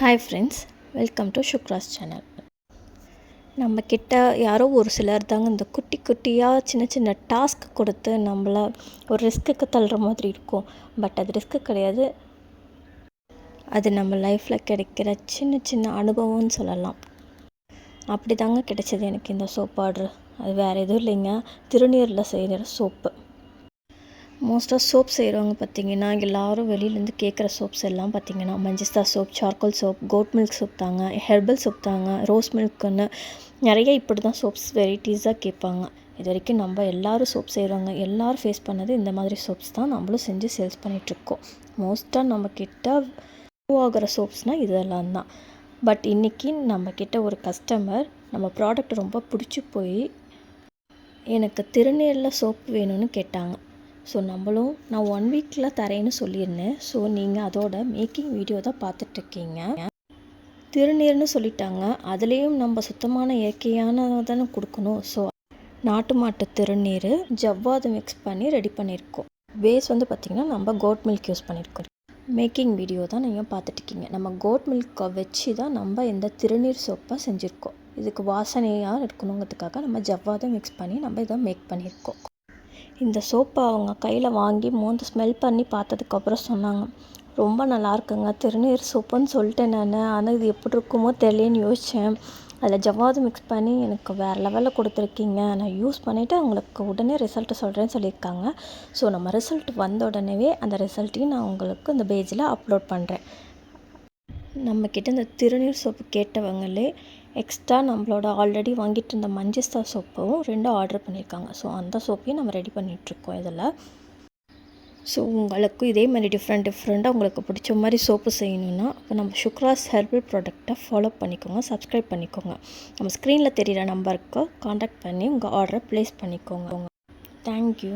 Hi friends welcome to Sukras channel நம்ம கிட்ட யாரோ ஒரு சிலர் தாங்க இந்த குட்டி குட்டியாக சின்ன சின்ன டாஸ்க் கொடுத்து நம்மளை ஒரு ரிஸ்க்குக்கு தள்ளுற மாதிரி இருக்கும். பட் அது ரிஸ்க்கு கிடையாது. அது நம்ம லைஃப்பில் கிடைக்கிற சின்ன சின்ன அனுபவம்னு சொல்லலாம். அப்படி தாங்க கிடைச்சது எனக்கு இந்த சோப் ஆர்டர் அது வேறு எதுவும் இல்லைங்க. திருநீரில் செய்கிற சோப்பு மோஸ்ட்டாக சோப் செய்கிறவங்க பார்த்தீங்கன்னா எல்லோரும் வெளியிலேருந்து கேட்குற சோப்ஸ் எல்லாம் பார்த்தீங்கன்னா மஞ்சிஸ்தா soap charcoal soap goat milk soap தாங்க ஹெர்பல் சோப் தாங்க ரோஸ் மில்க்குன்னு நிறைய இப்படி தான் சோப்ஸ் வெரைட்டிஸாக கேட்பாங்க. இது வரைக்கும் நம்ம எல்லாரும் சோப் செய்கிறவங்க எல்லோரும் ஃபேஸ் பண்ணது இந்த மாதிரி சோப்ஸ் தான் நம்மளும் செஞ்சு சேல்ஸ் பண்ணிகிட்ருக்கோம் மோஸ்ட்டாக நம்மக்கிட்ட கிட்ட ஆகிற சோப்ஸ்னால் இதெல்லாம் தான். பட் இன்றைக்கி நம்மக்கிட்ட ஒரு கஸ்டமர் நம்ம ப்ராடக்ட் ரொம்ப பிடிச்சி போய் எனக்கு திருநீரில் சோப் வேணும்னு கேட்டாங்க. ஸோ நம்மளும் நான் ஒன் வீக்கில் தரேன்னு சொல்லியிருந்தேன். ஸோ நீங்கள் அதோட மேக்கிங் வீடியோ தான் பார்த்துட்ருக்கீங்க. திருநீர்னு சொல்லிட்டாங்க. அதுலேயும் நம்ம சுத்தமான இயற்கையானதானே கொடுக்கணும். ஸோ நாட்டு மாட்டு திருநீர் ஜவ்வாது மிக்ஸ் பண்ணி ரெடி பண்ணியிருக்கோம். பேஸ் வந்து பார்த்திங்கன்னா நம்ம கோட் மில்க் யூஸ் பண்ணியிருக்கோம். மேக்கிங் வீடியோ தான் நீங்கள் பார்த்துட்ருக்கீங்க. நம்ம கோட் மில்க்கை வச்சு தான் நம்ம இந்த திருநீர் சோப்பை செஞ்சுருக்கோம். இதுக்கு வாசனையாக இருக்கணுங்கிறதுக்காக நம்ம ஜவ்வாதை மிக்ஸ் பண்ணி நம்ம இதை மேக் பண்ணியிருக்கோம். இந்த சோப்பை அவங்க கையில் வாங்கி மோந்து ஸ்மெல் பண்ணி பார்த்ததுக்கப்புறம் சொன்னாங்க. ரொம்ப நல்லா இருக்குங்க. திருநீர் சோப்புன்னு சொல்லிட்டேன் நான். ஆனால் இது எப்படி இருக்குமோ தெரியலேன்னு யோசித்தேன் அதில் ஜவ்வாது மிக்ஸ் பண்ணி எனக்கு வேறு லெவலில் கொடுத்துருக்கீங்க. நான் யூஸ் பண்ணிவிட்டு உங்களுக்கு உடனே ரிசல்ட்டு சொல்கிறேன்னு சொல்லியிருக்காங்க. ஸோ நம்ம ரிசல்ட் வந்த உடனேவே அந்த ரிசல்ட்டையும் நான் உங்களுக்கு இந்த பேஜில் அப்லோட் பண்ணுறேன் நம்மக்கிட்ட இந்த திருநீர் சோப்பு கேட்டவங்களே எக்ஸ்ட்ரா நம்மளோட ஆல்ரெடி வாங்கிட்டு இருந்த மஞ்சஸ்தா சோப்பும் ரெண்டும் ஆர்டர் பண்ணியிருக்காங்க. ஸோ அந்த சோப்பையும் நம்ம ரெடி பண்ணிகிட்ருக்கோம் இதில். ஸோ உங்களுக்கும் இதே மாதிரி டிஃப்ரெண்ட் டிஃப்ரெண்ட்டாக உங்களுக்கு பிடிச்ச மாதிரி சோப்பு செய்யணுன்னா அப்போ நம்ம சுக்ராஸ் ஹெர்பல் ப்ராடக்டை ஃபாலோ பண்ணிக்கோங்க சப்ஸ்கிரைப் பண்ணிக்கோங்க. நம்ம ஸ்க்ரீனில் தெரிகிற நம்பருக்கு காண்டாக்ட் பண்ணி உங்கள் ஆர்டரை ப்ளேஸ் பண்ணிக்கோங்க. தேங்க்யூ